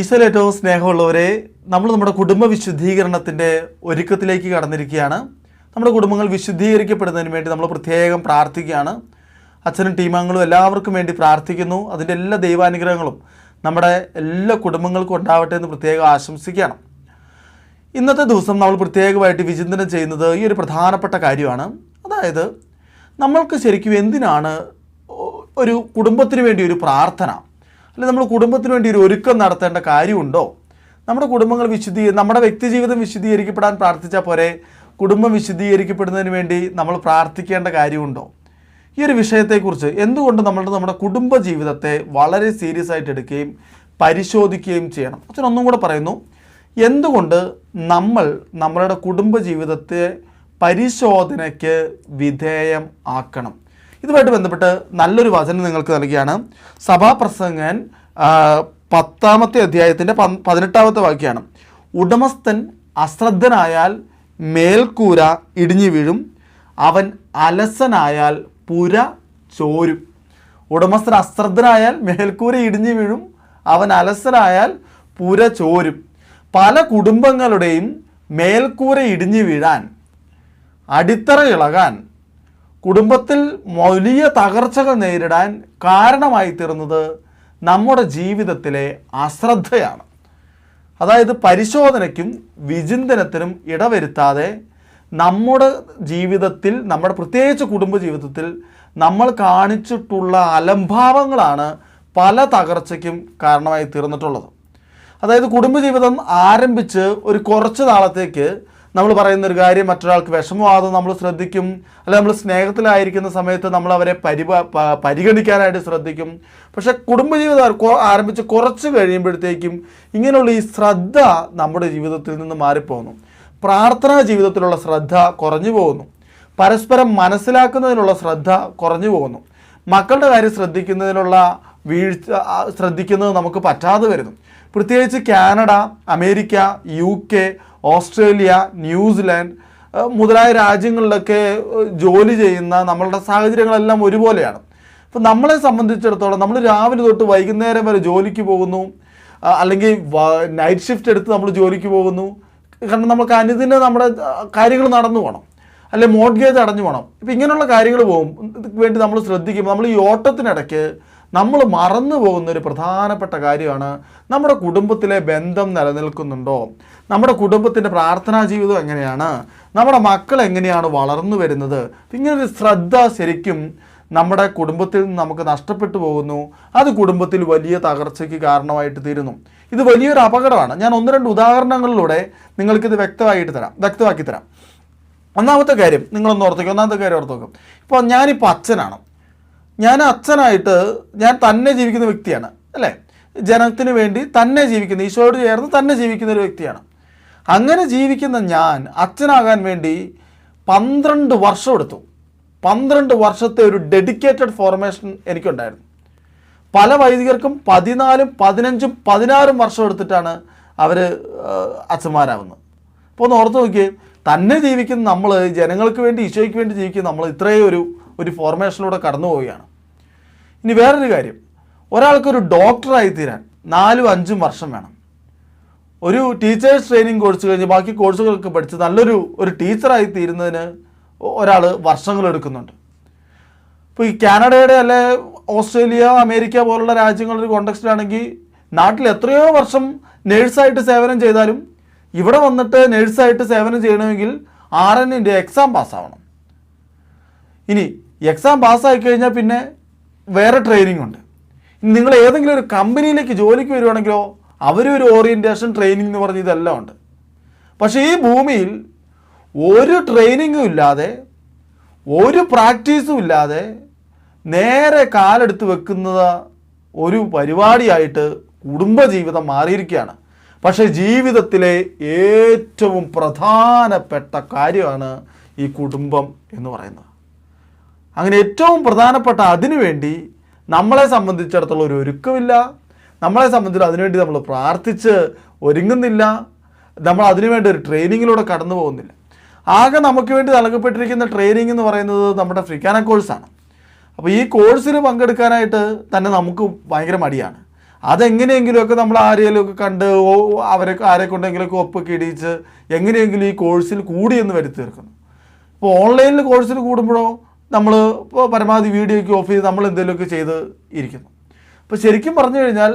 ഈശ്വര ഏറ്റവും സ്നേഹമുള്ളവരെ നമ്മൾ നമ്മുടെ കുടുംബ വിശുദ്ധീകരണത്തിന്റെ ഒരുക്കത്തിലേക്ക് കടന്നിരിക്കുകയാണ്. നമ്മുടെ കുടുംബങ്ങൾ വിശുദ്ധീകരിക്കപ്പെടുന്നതിന് വേണ്ടി നമ്മൾ പ്രത്യേകം പ്രാർത്ഥിക്കുകയാണ്. അച്ഛനും ടീമംഗങ്ങളും എല്ലാവർക്കും വേണ്ടി പ്രാർത്ഥിക്കുന്നു. അതിന്റെ എല്ലാ ദൈവാനുഗ്രഹങ്ങളും നമ്മുടെ എല്ലാ കുടുംബങ്ങൾക്കും ഉണ്ടാവട്ടെ എന്ന് പ്രത്യേകം ആശംസിക്കുകയാണ്. ഇന്നത്തെ ദിവസം നമ്മൾ പ്രത്യേകമായിട്ട് വിചിന്തനം ചെയ്യുന്നത് ഈ ഒരു പ്രധാനപ്പെട്ട കാര്യമാണ്. അതായത് നമ്മൾക്ക് ശരിക്കും എന്തിനാണ് ഒരു കുടുംബത്തിന് വേണ്ടി ഒരു പ്രാർത്ഥന? അല്ലെങ്കിൽ നമ്മൾ കുടുംബത്തിന് വേണ്ടി ഒരു ഒരുക്കം നടത്തേണ്ട കാര്യമുണ്ടോ? നമ്മുടെ കുടുംബങ്ങൾ വിശുദ്ധീ നമ്മുടെ വ്യക്തിജീവിതം വിശുദ്ധീകരിക്കപ്പെടാൻ പ്രാർത്ഥിച്ചാൽ പോരെ. കുടുംബം വിശുദ്ധീകരിക്കപ്പെടുന്നതിന് വേണ്ടി നമ്മൾ പ്രാർത്ഥിക്കേണ്ട കാര്യമുണ്ടോ? ഈ ഒരു വിഷയത്തെക്കുറിച്ച് എന്തുകൊണ്ട് നമ്മൾ നമ്മുടെ കുടുംബ ജീവിതത്തെ വളരെ സീരിയസ് ആയിട്ട് എടുക്കുകയും പരിശോധിക്കുകയും ചെയ്യണം? അച്ഛൻ ഒന്നും കൂടെ പറയുന്നു. എന്തുകൊണ്ട് നമ്മൾ നമ്മളുടെ കുടുംബ ജീവിതത്തെ പരിശോധനയ്ക്ക് വിധേയം ആക്കണം? ഇതുമായിട്ട് ബന്ധപ്പെട്ട് നല്ലൊരു വചനം നിങ്ങൾക്ക് നൽകിയാണ്. സഭാപ്രസംഗൻ പത്താമത്തെ അധ്യായത്തിന്റെ പതിനെട്ടാമത്തെ വാക്യമാണ് ഉടമസ്ഥൻ അശ്രദ്ധനായാൽ മേൽക്കൂര ഇടിഞ്ഞു വീഴും. അവൻ അലസനായാൽ പുര ചോരും. ഉടമസ്ഥൻ അശ്രദ്ധനായാൽ മേൽക്കൂര ഇടിഞ്ഞു വീഴും. അവൻ അലസനായാൽ പുര ചോരും. പല കുടുംബങ്ങളുടെയും മേൽക്കൂര ഇടിഞ്ഞു വീഴാൻ അടിത്തറ ഇളകാൻ കുടുംബത്തിൽ വലിയ തകർച്ചകൾ നേരിടാൻ കാരണമായി തീർന്നത് നമ്മുടെ ജീവിതത്തിലെ അശ്രദ്ധയാണ്. അതായത് പരിശോധനയ്ക്കും വിചിന്തനത്തിനും ഇടവരുത്താതെ നമ്മുടെ ജീവിതത്തിൽ നമ്മുടെ പ്രത്യേകിച്ച് കുടുംബ ജീവിതത്തിൽ നമ്മൾ കാണിച്ചിട്ടുള്ള അലംഭാവങ്ങളാണ് പല തകർച്ചയ്ക്കും കാരണമായി തീർന്നിട്ടുള്ളത്. അതായത് കുടുംബജീവിതം ആരംഭിച്ച് ഒരു കുറച്ച് നാളത്തേക്ക് നമ്മൾ പറയുന്ന ഒരു കാര്യം മറ്റൊരാൾക്ക് വിഷമമാകുന്നത് നമ്മൾ ശ്രദ്ധിക്കും. അല്ല നമ്മൾ സ്നേഹത്തിലായിരിക്കുന്ന സമയത്ത് നമ്മൾ അവരെ പരിഗണിക്കാനായിട്ട് ശ്രദ്ധിക്കും. പക്ഷെ കുടുംബജീവിതം ആരംഭിച്ച് കുറച്ച് കഴിയുമ്പോഴത്തേക്കും ഇങ്ങനെയുള്ള ഈ ശ്രദ്ധ നമ്മുടെ ജീവിതത്തിൽ നിന്ന് മാറിപ്പോകുന്നു. പ്രാർത്ഥനാ ജീവിതത്തിലുള്ള ശ്രദ്ധ കുറഞ്ഞു പോകുന്നു. പരസ്പരം മനസ്സിലാക്കുന്നതിനുള്ള ശ്രദ്ധ കുറഞ്ഞു പോകുന്നു. മക്കളുടെ കാര്യം ശ്രദ്ധിക്കുന്നതിനുള്ള വീഴ്ച ശ്രദ്ധിക്കുന്നത് നമുക്ക് പറ്റാതെ വരുന്നു. പ്രത്യേകിച്ച് Canada America U K Australia New Zealand മുതലായ രാജ്യങ്ങളിലൊക്കെ ജോലി ചെയ്യുന്ന നമ്മളുടെ സാഹചര്യങ്ങളെല്ലാം ഒരുപോലെയാണ്. അപ്പോൾ നമ്മളെ സംബന്ധിച്ചിടത്തോളം നമ്മൾ രാവിലെ തൊട്ട് വൈകുന്നേരം വരെ ജോലിക്ക് പോകുന്നു. അല്ലെങ്കിൽ നൈറ്റ് ഷിഫ്റ്റ് എടുത്ത് നമ്മൾ ജോലിക്ക് പോകുന്നു. കാരണം നമുക്ക് അനുദിന നമ്മുടെ കാര്യങ്ങൾ നടന്നു പോകണം അല്ലെങ്കിൽ മോഡ്ഗേജ് അടഞ്ഞു പോകണം ഇപ്പം ഇങ്ങനെയുള്ള കാര്യങ്ങൾ പോകും വേണ്ടി നമ്മൾ ശ്രദ്ധിക്കുമ്പോൾ നമ്മൾ ഈ ഓട്ടത്തിനിടയ്ക്ക് നമ്മൾ മറന്നു പോകുന്ന ഒരു പ്രധാനപ്പെട്ട കാര്യമാണ് നമ്മുടെ കുടുംബത്തിലെ ബന്ധം നിലനിൽക്കുന്നുണ്ടോ? നമ്മുടെ കുടുംബത്തിന്റെ പ്രാർത്ഥനാ ജീവിതം എങ്ങനെയാണ്? നമ്മുടെ മക്കൾ എങ്ങനെയാണ് വളർന്നു വരുന്നത്? ഇങ്ങനൊരു ശ്രദ്ധ ശരിക്കും നമ്മുടെ കുടുംബത്തിൽ നിന്ന് നമുക്ക് നഷ്ടപ്പെട്ടു പോകുന്നു. അത് കുടുംബത്തിൽ വലിയ തകർച്ചയ്ക്ക് കാരണമായിട്ട് തീരുന്നു. ഇത് വലിയൊരു അപകടമാണ്. ഞാൻ ഒന്ന് രണ്ട് ഉദാഹരണങ്ങളിലൂടെ നിങ്ങൾക്കിത് വ്യക്തമായിട്ട് തരാം. വ്യക്തമാക്കി തരാം. ഒന്നാമത്തെ കാര്യം നിങ്ങളൊന്ന് ഓർത്തേക്കും ഒന്നാമത്തെ കാര്യം ഓർത്തേക്കും ഇപ്പോൾ ഞാനിപ്പോൾ അച്ഛനാണ്. ഞാൻ അച്ഛനായിട്ട് ഞാൻ തന്നെ ജീവിക്കുന്ന വ്യക്തിയാണ് അല്ലേ? ജനത്തിന് വേണ്ടി തന്നെ ജീവിക്കുന്ന ഈശോയോട് ചേർന്ന് തന്നെ ജീവിക്കുന്ന ഒരു വ്യക്തിയാണ്. അങ്ങനെ ജീവിക്കുന്ന ഞാൻ അച്ഛനാകാൻ വേണ്ടി പന്ത്രണ്ട് വർഷം എടുത്തു. പന്ത്രണ്ട് വർഷത്തെ ഒരു ഡെഡിക്കേറ്റഡ് ഫോർമേഷൻ എനിക്കുണ്ടായിരുന്നു. പല വൈദികർക്കും പതിനാലും പതിനഞ്ചും പതിനാറും വർഷം എടുത്തിട്ടാണ് അവർ അച്ഛന്മാരാവുന്നത്. അപ്പോൾ ഒന്ന് ഓർത്ത് നോക്കിയേ തന്നെ ജീവിക്കുന്ന നമ്മൾ ജനങ്ങൾക്ക് വേണ്ടി ഈശോയ്ക്ക് വേണ്ടി ജീവിക്കുന്ന നമ്മൾ ഇത്രയും ഒരു ഒരു ഫോർമേഷനിലൂടെ കടന്നു പോവുകയാണ് ഇനി വേറൊരു കാര്യം. ഒരാൾക്കൊരു ഡോക്ടറായി തീരാൻ നാലും അഞ്ചും വർഷം വേണം. ഒരു ടീച്ചേഴ്സ് ട്രെയിനിങ് കോഴ്സ് കഴിഞ്ഞ് ബാക്കി കോഴ്സുകളൊക്കെ പഠിച്ച് നല്ലൊരു ഒരു ടീച്ചറായി തീരുന്നതിന് ഒരാൾ വർഷങ്ങൾ എടുക്കുന്നുണ്ട്. ഇപ്പോൾ ഈ കാനഡയുടെ അല്ലെ ഓസ്ട്രേലിയ അമേരിക്ക പോലുള്ള രാജ്യങ്ങളുടെ കോണ്ടക്സ്റ്റിലാണെങ്കിൽ നാട്ടിൽ എത്രയോ വർഷം നേഴ്സായിട്ട് സേവനം ചെയ്താലും ഇവിടെ വന്നിട്ട് നേഴ്സായിട്ട് സേവനം ചെയ്യണമെങ്കിൽ ആർ എന്റെ എക്സാം പാസ്സാവണം. ഇനി എക്സാം പാസ്സായി കഴിഞ്ഞാൽ പിന്നെ വേറെ ട്രെയിനിങ് ഉണ്ട്. നിങ്ങൾ ഏതെങ്കിലും ഒരു കമ്പനിയിലേക്ക് ജോലിക്ക് വരുവാണെങ്കിലോ അവരൊരു ഓറിയന്റേഷൻ ട്രെയിനിങ് എന്ന് പറഞ്ഞ ഇതെല്ലാം ഉണ്ട്. പക്ഷേ ഈ ഭൂമിയിൽ ഒരു ട്രെയിനിങ്ങും ഇല്ലാതെ ഒരു പ്രാക്ടീസും ഇല്ലാതെ നേരെ കാലെടുത്ത് വെക്കുന്നത് ഒരു പരിപാടിയായിട്ട് കുടുംബജീവിതം മാറിയിരിക്കുകയാണ്. പക്ഷേ ജീവിതത്തിലെ ഏറ്റവും പ്രധാനപ്പെട്ട കാര്യമാണ് ഈ കുടുംബം എന്ന് പറയുന്നത്. അങ്ങനെ ഏറ്റവും പ്രധാനപ്പെട്ട അതിനുവേണ്ടി നമ്മളെ സംബന്ധിച്ചിടത്തോളം ഒരു ഒരുക്കമില്ല. നമ്മളെ സംബന്ധിച്ച് അതിനുവേണ്ടി നമ്മൾ പ്രാർത്ഥിച്ച് ഒരുങ്ങുന്നില്ല. നമ്മൾ അതിനുവേണ്ടി ഒരു ട്രെയിനിങ്ങിലൂടെ കടന്നു പോകുന്നില്ല. ആകെ നമുക്ക് വേണ്ടി നൽകപ്പെട്ടിരിക്കുന്ന ട്രെയിനിങ് എന്ന് പറയുന്നത് നമ്മുടെ ഫ്രിക്കാന കോഴ്സാണ് അപ്പോൾ ഈ കോഴ്സിൽ പങ്കെടുക്കാനായിട്ട് തന്നെ നമുക്ക് ഭയങ്കര മടിയാണ്. അതെങ്ങനെയെങ്കിലുമൊക്കെ നമ്മൾ ആരെങ്കിലുമൊക്കെ കണ്ട് അവരെ ആരെ കൊണ്ടെങ്കിലുമൊക്കെ ഒപ്പൊക്കെ ഇടിയിച്ച് എങ്ങനെയെങ്കിലും ഈ കോഴ്സിൽ കൂടിയെന്ന് വരുത്തി തീർക്കുന്നു ഇപ്പോൾ ഓൺലൈനിൽ കോഴ്സിൽ കൂടുമ്പോഴോ നമ്മൾ ഇപ്പോൾ പരമാവധി വീഡിയോയ്ക്ക് ഓഫ് ചെയ്ത് നമ്മൾ എന്തെങ്കിലുമൊക്കെ ചെയ്ത് ഇരിക്കുന്നു. അപ്പോൾ ശരിക്കും പറഞ്ഞു കഴിഞ്ഞാൽ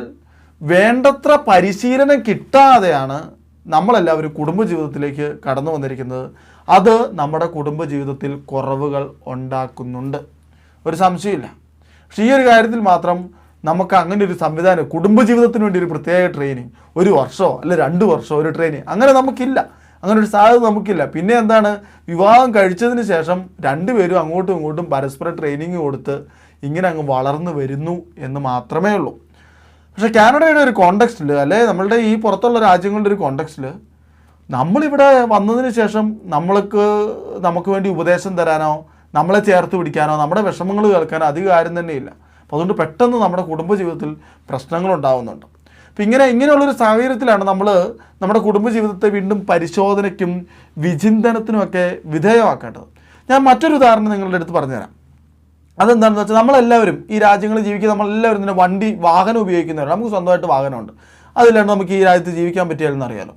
വേണ്ടത്ര പരിശീലനം കിട്ടാതെയാണ് നമ്മളെല്ലാവരും കുടുംബജീവിതത്തിലേക്ക് കടന്നു വന്നിരിക്കുന്നത്. അത് നമ്മുടെ കുടുംബജീവിതത്തിൽ കുറവുകൾ ഉണ്ടാക്കുന്നുണ്ട്. ഒരു സംശയമില്ല പക്ഷേ ഈ ഒരു കാര്യത്തിൽ മാത്രം നമുക്ക് അങ്ങനെ ഒരു സംവിധാനം കുടുംബജീവിതത്തിന് വേണ്ടി ഒരു പ്രത്യേക ട്രെയിനിങ് ഒരു വർഷമോ അല്ലെ രണ്ട് വർഷമോ ഒരു ട്രെയിനിങ് അങ്ങനെ നമുക്കില്ല. അങ്ങനെ ഒരു സാധ്യത നമുക്കില്ല. പിന്നെ എന്താണ്? വിവാഹം കഴിച്ചതിന് ശേഷം രണ്ടുപേരും അങ്ങോട്ടും ഇങ്ങോട്ടും പരസ്പര ട്രെയിനിങ് കൊടുത്ത് ഇങ്ങനെ അങ്ങ് വളർന്നു വരുന്നു എന്ന് മാത്രമേ ഉള്ളൂ. പക്ഷേ കാനഡയുടെ ഒരു കോണ്ടക്സ്റ്റിൽ അല്ലെ നമ്മളുടെ ഈ പുറത്തുള്ള രാജ്യങ്ങളുടെ ഒരു കോണ്ടക്സ്റ്റിൽ നമ്മളിവിടെ വന്നതിന് ശേഷം നമ്മൾക്ക് നമുക്ക് വേണ്ടി ഉപദേശം തരാനോ നമ്മളെ ചേർത്ത് പിടിക്കാനോ നമ്മുടെ വിഷമങ്ങൾ കേൾക്കാനോ അധികം ആരും തന്നെയില്ല അപ്പോൾ അതുകൊണ്ട് പെട്ടെന്ന് നമ്മുടെ കുടുംബജീവിതത്തിൽ പ്രശ്നങ്ങൾ ഉണ്ടാവുന്നുണ്ട്. അപ്പം ഇങ്ങനെ ഇങ്ങനെയുള്ളൊരു സാഹചര്യത്തിലാണ് നമ്മൾ നമ്മുടെ കുടുംബജീവിതത്തെ വീണ്ടും പരിശോധനയ്ക്കും വിചിന്തനത്തിനുമൊക്കെ വിധേയമാക്കേണ്ടത്. ഞാൻ മറ്റൊരു ഉദാഹരണം നിങ്ങളുടെ അടുത്ത് പറഞ്ഞുതരാം. അതെന്താണെന്ന് വെച്ചാൽ നമ്മളെല്ലാവരും ഈ രാജ്യങ്ങളിൽ ജീവിക്കുന്ന നമ്മളെല്ലാവരും തന്നെ വണ്ടി വാഹനം ഉപയോഗിക്കുന്നവരാണ്. നമുക്ക് സ്വന്തമായിട്ട് വാഹനമുണ്ട്. അതില്ലാണ്ട് നമുക്ക് ഈ രാജ്യത്ത് ജീവിക്കാൻ പറ്റിയാലെന്ന് അറിയാലോ.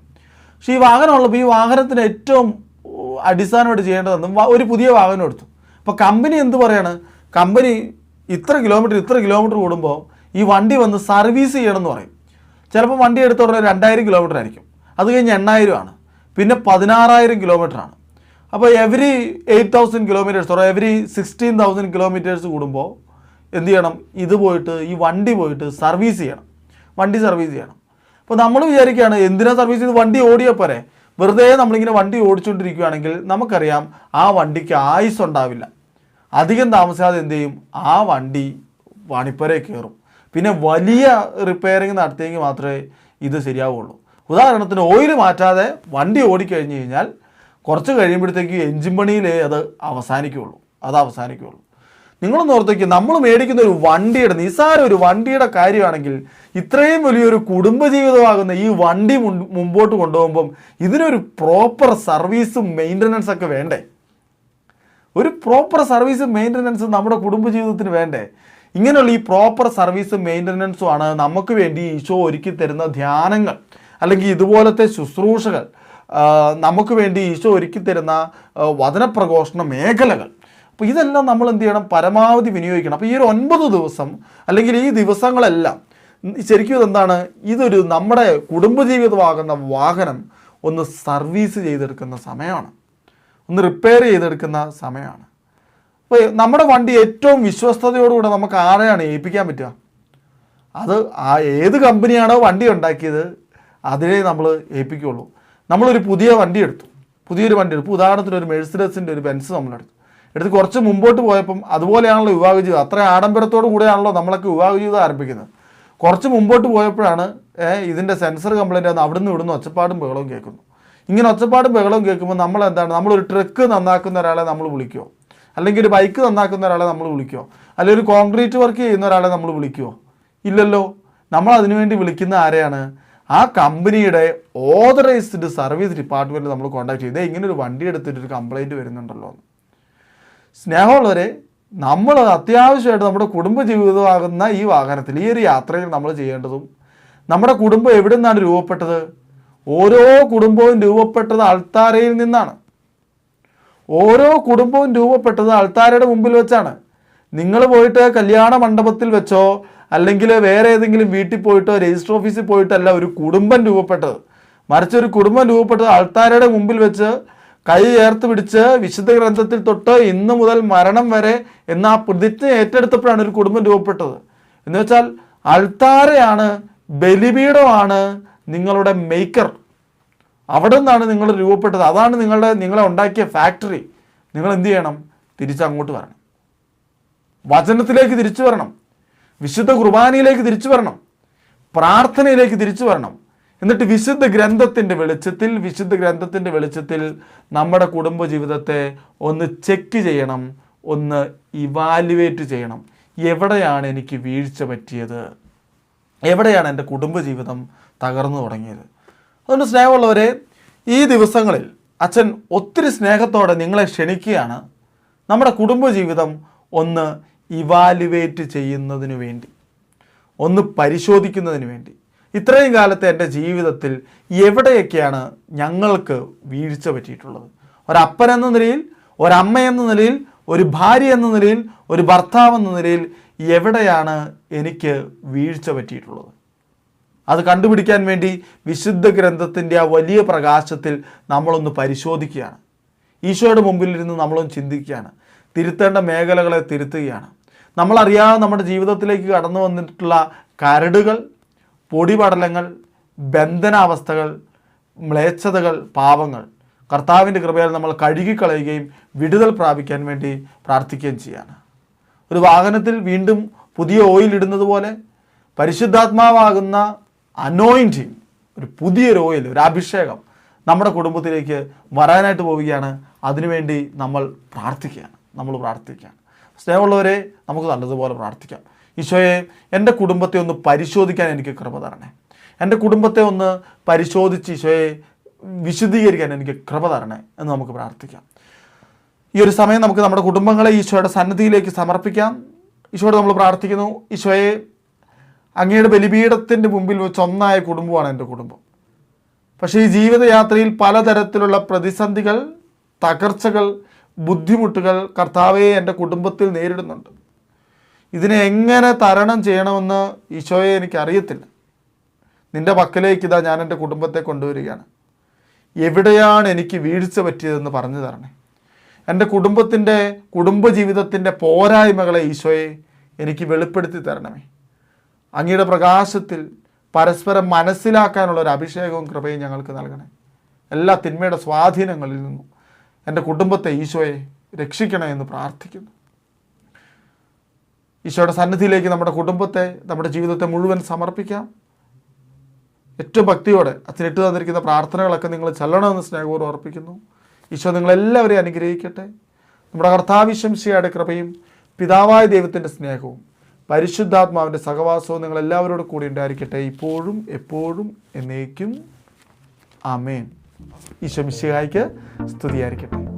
പക്ഷേ ഈ വാഹനമുള്ളപ്പോൾ ഈ വാഹനത്തിന് ഏറ്റവും അടിസ്ഥാനമായിട്ട് ചെയ്യേണ്ടതെന്നും ഒരു പുതിയ വാഹനം എടുത്തു. അപ്പോൾ കമ്പനി എന്ത് പറയാണ്? കമ്പനി ഇത്ര കിലോമീറ്റർ ഇത്ര കിലോമീറ്റർ കൂടുമ്പോൾ ഈ വണ്ടി വന്ന് സർവീസ് ചെയ്യണമെന്ന് പറയും. ചിലപ്പോൾ വണ്ടി എടുത്ത ഉടനെ രണ്ടായിരം കിലോമീറ്റർ ആയിരിക്കും. അത് കഴിഞ്ഞ് എണ്ണായിരം ആണ് പിന്നെ പതിനാറായിരം കിലോമീറ്റർ ആണ്. അപ്പോൾ every eight thousand kilometres or every sixteen thousand kilometres കൂടുമ്പോൾ എന്ത് ചെയ്യണം? ഇത് പോയിട്ട് ഈ വണ്ടി പോയിട്ട് സർവീസ് ചെയ്യണം. വണ്ടി സർവീസ് ചെയ്യണം. അപ്പോൾ നമ്മൾ വിചാരിക്കുകയാണ് എന്തിനാ സർവീസ് ചെയ്ത് വണ്ടി ഓടിയാൽ പോരെ? വെറുതെ നമ്മളിങ്ങനെ വണ്ടി ഓടിച്ചുകൊണ്ടിരിക്കുകയാണെങ്കിൽ നമുക്കറിയാം ആ വണ്ടിക്ക് ആയുസ് ഉണ്ടാവില്ല അധികം താമസിയാതെ എന്ത് ചെയ്യും? ആ വണ്ടി പണിപ്പരെ കയറും. പിന്നെ വലിയ റിപ്പയറിങ് നടത്തിയെങ്കിൽ മാത്രമേ ഇത് ശരിയാവുള്ളൂ. ഉദാഹരണത്തിന് ഓയിൽ മാറ്റാതെ വണ്ടി ഓടിക്കഴിഞ്ഞ് കഴിഞ്ഞാൽ കുറച്ച് കഴിയുമ്പോഴത്തേക്ക് എഞ്ചിൻ പണിയിലേ അത് അവസാനിക്കുകയുള്ളൂ അത് അവസാനിക്കുകയുള്ളൂ നിങ്ങളൊന്ന് ഓർത്തേക്ക് നമ്മൾ മേടിക്കുന്ന ഒരു വണ്ടിയുടെ നിസ്സാര ഒരു വണ്ടിയുടെ കാര്യമാണെങ്കിൽ ഇത്രയും വലിയൊരു കുടുംബജീവിതമാകുന്ന ഈ വണ്ടി മുമ്പോട്ട് കൊണ്ടുപോകുമ്പം ഇതിനൊരു പ്രോപ്പർ സർവീസും മെയിന്റനൻസ് ഒക്കെ വേണ്ടേ? ഒരു പ്രോപ്പർ സർവീസും മെയിന്റനൻസും നമ്മുടെ കുടുംബജീവിതത്തിന് വേണ്ടേ? ഇങ്ങനെയുള്ള ഈ പ്രോപ്പർ സർവീസും മെയിന്റനൻസും ആണ് നമുക്ക് വേണ്ടി ഈശോ ഒരുക്കി തരുന്ന ധ്യാനങ്ങൾ. അല്ലെങ്കിൽ ഇതുപോലത്തെ ശുശ്രൂഷകൾ നമുക്ക് വേണ്ടി ഈശോ ഒരുക്കി തരുന്ന വചനപ്രഘോഷണ മേഖലകൾ. അപ്പോൾ ഇതെല്ലാം നമ്മൾ എന്ത് ചെയ്യണം? പരമാവധി വിനിയോഗിക്കണം. അപ്പോൾ ഈ ഒരു ഒൻപത് ദിവസം അല്ലെങ്കിൽ ഈ ദിവസങ്ങളെല്ലാം ശരിക്കും ഇതെന്താണ്? ഇതൊരു നമ്മുടെ കുടുംബജീവിതമാകുന്ന വാഹനം ഒന്ന് സർവീസ് ചെയ്തെടുക്കുന്ന സമയമാണ്. ഒന്ന് റിപ്പയർ ചെയ്തെടുക്കുന്ന സമയമാണ്. അപ്പോൾ നമ്മുടെ വണ്ടി ഏറ്റവും വിശ്വസ്തയോടുകൂടെ നമുക്ക് ആരെയാണ് ഏൽപ്പിക്കാൻ പറ്റുക? അത് ആ ഏത് കമ്പനിയാണോ വണ്ടി ഉണ്ടാക്കിയത് അതിനെ നമ്മൾ ഏൽപ്പിക്കുകയുള്ളൂ നമ്മളൊരു പുതിയ വണ്ടി എടുത്തു. പുതിയൊരു വണ്ടി എടുത്തു. ഉദാഹരണത്തിന് ഒരു മെഴ്സിഡസിന്റെ ഒരു ബെൻസ് നമ്മളെടുത്തു. എടുത്ത് കുറച്ച് മുമ്പോട്ട് പോയപ്പം അതുപോലെയാണല്ലോ വിവാഹ ജീവിതം അത്ര ആഡംബരത്തോടു കൂടെയാണല്ലോ നമ്മളൊക്കെ വിവാഹ ജീവിതം ആരംഭിക്കുന്നത്. കുറച്ച് മുമ്പോട്ട് പോയപ്പോഴാണ് ഇതിന്റെ സെൻസർ കംപ്ലൈന്റ് ആണ് അവിടുന്ന് ഇവിടുന്ന് ഒച്ചപ്പാടും ബഹളവും കേൾക്കുന്നു. ഇങ്ങനെ ഒച്ചപ്പാടും ബഹളവും കേൾക്കുമ്പോൾ നമ്മൾ എന്താണ് നമ്മളൊരു ട്രക്ക് നന്നാക്കുന്ന ഒരാളെ നമ്മൾ വിളിക്കുമോ അല്ലെങ്കിൽ ഒരു ബൈക്ക് നന്നാക്കുന്ന ഒരാളെ നമ്മൾ വിളിക്കുമോ അല്ലെങ്കിൽ ഒരു കോൺക്രീറ്റ് വർക്ക് ചെയ്യുന്ന ഒരാളെ നമ്മൾ വിളിക്കുമോ ഇല്ലല്ലോ. നമ്മൾ അതിനുവേണ്ടി വിളിക്കുന്ന ആരെയാണ്? ആ കമ്പനിയുടെ ഓതറൈസ്ഡ് സർവീസ് ഡിപ്പാർട്ട്മെന്റ് നമ്മൾ കോൺടാക്ട് ചെയ്ത് ഇങ്ങനെ ഒരു വണ്ടി എടുത്തിട്ട് ഒരു കംപ്ലൈന്റ് വരുന്നുണ്ടല്ലോ. എന്ന് സ്നേഹമുള്ളവരെ നമ്മൾ അത്യാവശ്യമായിട്ട് നമ്മുടെ കുടുംബ ജീവിതമാകുന്ന ഈ വാഹനത്തിൽ ഈ ഒരു യാത്രയിൽ നമ്മൾ ചെയ്യേണ്ടതും നമ്മുടെ കുടുംബം എവിടെ നിന്നാണ് രൂപപ്പെട്ടത്? ഓരോ കുടുംബവും രൂപപ്പെട്ടത് അൾത്താരയിൽ നിന്നാണ്. ഓരോ കുടുംബവും രൂപപ്പെട്ടത് ആൾത്താരയുടെ മുമ്പിൽ വെച്ചാണ്. നിങ്ങൾ പോയിട്ട് കല്യാണ മണ്ഡപത്തിൽ വെച്ചോ അല്ലെങ്കിൽ വേറെ ഏതെങ്കിലും വീട്ടിൽ പോയിട്ടോ രജിസ്റ്റർ ഓഫീസിൽ പോയിട്ടല്ല ഒരു കുടുംബം രൂപപ്പെട്ടത്. മറിച്ച് ഒരു കുടുംബം രൂപപ്പെട്ടത് ആൾത്താരയുടെ മുമ്പിൽ വെച്ച് കൈ ചേർത്ത് പിടിച്ച് വിശുദ്ധ ഗ്രന്ഥത്തിൽ തൊട്ട് ഇന്ന് മുതൽ മരണം വരെ എന്ന ആ പ്രതിജ്ഞ ഏറ്റെടുത്തപ്പോഴാണ് ഒരു കുടുംബം രൂപപ്പെട്ടത്. എന്ന് വെച്ചാൽ അൾത്താരയാണ് ബലിപീഠമാണ് നിങ്ങളുടെ മേക്കർ അവിടെ നിന്നാണ് നിങ്ങൾ രൂപപ്പെട്ടത്. അതാണ് നിങ്ങളുടെ നിങ്ങളെ ഉണ്ടാക്കിയ ഫാക്ടറി നിങ്ങൾ എന്ത് ചെയ്യണം? തിരിച്ചങ്ങോട്ട് വരണം. വചനത്തിലേക്ക് തിരിച്ചു വരണം. വിശുദ്ധ കുർബാനയിലേക്ക് തിരിച്ചു വരണം. പ്രാർത്ഥനയിലേക്ക് തിരിച്ചു വരണം. എന്നിട്ട് വിശുദ്ധ ഗ്രന്ഥത്തിന്റെ വെളിച്ചത്തിൽ വിശുദ്ധ ഗ്രന്ഥത്തിന്റെ വെളിച്ചത്തിൽ നമ്മുടെ കുടുംബ ജീവിതത്തെ ഒന്ന് ചെക്ക് ചെയ്യണം. ഒന്ന് ഇവാലുവേറ്റ് ചെയ്യണം. എവിടെയാണ് എനിക്ക് വീഴ്ച പറ്റിയത്? എവിടെയാണ് എന്റെ കുടുംബജീവിതം തകർന്നു തുടങ്ങിയത്? അതുകൊണ്ട് സ്നേഹമുള്ളവരെ ഈ ദിവസങ്ങളിൽ അച്ഛൻ ഒത്തിരി സ്നേഹത്തോടെ നിങ്ങളെ ക്ഷണിക്കുകയാണ് നമ്മുടെ കുടുംബജീവിതം ഒന്ന് ഇവാലുവേറ്റ് ചെയ്യുന്നതിന് വേണ്ടി ഒന്ന് പരിശോധിക്കുന്നതിന് വേണ്ടി. ഇത്രയും കാലത്തെ എന്റെ ജീവിതത്തിൽ എവിടെയൊക്കെയാണ് ഞങ്ങൾക്ക് വീഴ്ച പറ്റിയിട്ടുള്ളത്? ഒരപ്പൻ എന്ന നിലയിൽ ഒരമ്മ എന്ന നിലയിൽ ഒരു ഭാര്യ എന്ന നിലയിൽ ഒരു ഭർത്താവ് എന്ന നിലയിൽ എവിടെയാണ് എനിക്ക് വീഴ്ച പറ്റിയിട്ടുള്ളത്? അത് കണ്ടുപിടിക്കാൻ വേണ്ടി വിശുദ്ധ ഗ്രന്ഥത്തിന്റെ ആ വലിയ പ്രകാശത്തിൽ നമ്മളൊന്ന് പരിശോധിക്കുകയാണ്. ഈശോയുടെ മുമ്പിലിരുന്ന് നമ്മളൊന്ന് ചിന്തിക്കുകയാണ്. തിരുത്തേണ്ട മേഖലകളെ തിരുത്തുകയാണ്. നമ്മളറിയാതെ നമ്മുടെ ജീവിതത്തിലേക്ക് കടന്നു വന്നിട്ടുള്ള കരടുകൾ പൊടിപടലങ്ങൾ ബന്ധനാവസ്ഥകൾ മ്ലേച്ഛതകൾ പാപങ്ങൾ കർത്താവിന്റെ കൃപയാൽ നമ്മൾ കഴുകിക്കളയുകയും വിടുതൽ പ്രാപിക്കാൻ വേണ്ടി പ്രാർത്ഥിക്കുകയും ചെയ്യാണ്. ഒരു വാഹനത്തിൽ വീണ്ടും പുതിയ ഓയിൽ ഇടുന്നത് പോലെ പരിശുദ്ധാത്മാവാകുന്ന അനോയിന്റിങ് ഒരു പുതിയൊരു ഓയിൽ ഒരു അഭിഷേകം നമ്മുടെ കുടുംബത്തിലേക്ക് വരാനായിട്ട് പോവുകയാണ്. അതിനുവേണ്ടി നമ്മൾ പ്രാർത്ഥിക്കുകയാണ്. നമ്മൾ പ്രാർത്ഥിക്കുകയാണ്. സ്നേഹമുള്ളവരെ നമുക്ക് നല്ലതുപോലെ പ്രാർത്ഥിക്കാം. ഈശോയെ എന്റെ കുടുംബത്തെ ഒന്ന് പരിശോധിക്കാൻ എനിക്ക് കൃപ തരണേ. എന്റെ കുടുംബത്തെ ഒന്ന് പരിശോധിച്ച് ഈശോയെ വിശദീകരിക്കാൻ എനിക്ക് കൃപ തരണേ എന്ന് നമുക്ക് പ്രാർത്ഥിക്കാം. ഈ ഒരു സമയം നമുക്ക് നമ്മുടെ കുടുംബങ്ങളെ ഈശോയുടെ സന്നിധിയിലേക്ക് സമർപ്പിക്കാം. ഈശോയോട് നമ്മൾ പ്രാർത്ഥിക്കുന്നു. ഈശോയെ അങ്ങയുടെ ബലിപീഠത്തിന്റെ മുമ്പിൽ വെച്ച് ഒന്നായ കുടുംബമാണ് എന്റെ കുടുംബം. പക്ഷേ ഈ ജീവിതയാത്രയിൽ പലതരത്തിലുള്ള പ്രതിസന്ധികൾ തകർച്ചകൾ ബുദ്ധിമുട്ടുകൾ കർത്താവെ എന്റെ കുടുംബത്തിൽ നേരിടുന്നുണ്ട്. ഇതിനെ എങ്ങനെ തരണം ചെയ്യണമെന്ന് ഈശോയെ എനിക്കറിയത്തില്ല. നിന്റെ പക്കലേക്ക് ഇതാ ഞാൻ എന്റെ കുടുംബത്തെ കൊണ്ടുവരികയാണ്. എവിടെയാണ് എനിക്ക് വീഴ്ച പറ്റിയതെന്ന് പറഞ്ഞു തരണേ. എന്റെ കുടുംബത്തിന്റെ കുടുംബജീവിതത്തിന്റെ പോരായ്മകളെ ഈശോയെ എനിക്ക് വെളിപ്പെടുത്തി തരണമേ. അങ്ങയുടെ പ്രകാശത്തിൽ പരസ്പരം മനസ്സിലാക്കാനുള്ള ഒരു അഭിഷേകവും കൃപയും ഞങ്ങൾക്ക് നൽകണേ. എല്ലാ തിന്മയുടെ സ്വാധീനങ്ങളിൽ നിന്നും എന്റെ കുടുംബത്തെ ഈശോയെ രക്ഷിക്കണേ എന്ന് പ്രാർത്ഥിക്കുന്നു. ഈശോയുടെ സന്നിധിയിലേക്ക് നമ്മുടെ കുടുംബത്തെ നമ്മുടെ ജീവിതത്തെ മുഴുവൻ സമർപ്പിക്കാം. ഏറ്റവും ഭക്തിയോടെ അച്ഛനിട്ട് തന്നിരിക്കുന്ന പ്രാർത്ഥനകളൊക്കെ നിങ്ങൾ ചെല്ലണമെന്ന് സ്നേഹപൂർവം അർപ്പിക്കുന്നു ഈശോ നിങ്ങളെല്ലാവരെയും അനുഗ്രഹിക്കട്ടെ. നമ്മുടെ കർത്താവിശംസിയുടെ കൃപയും പിതാവായ ദൈവത്തിന്റെ സ്നേഹവും പരിശുദ്ധാത്മാവിന്റെ സഹവാസവും നിങ്ങൾ എല്ലാവരോടും കൂടി ഉണ്ടായിരിക്കട്ടെ. ഇപ്പോഴും എപ്പോഴും എന്നേക്കും. അമേൻ ഈശോ മിശിഹായ്ക്ക് സ്തുതിയായിരിക്കട്ടെ.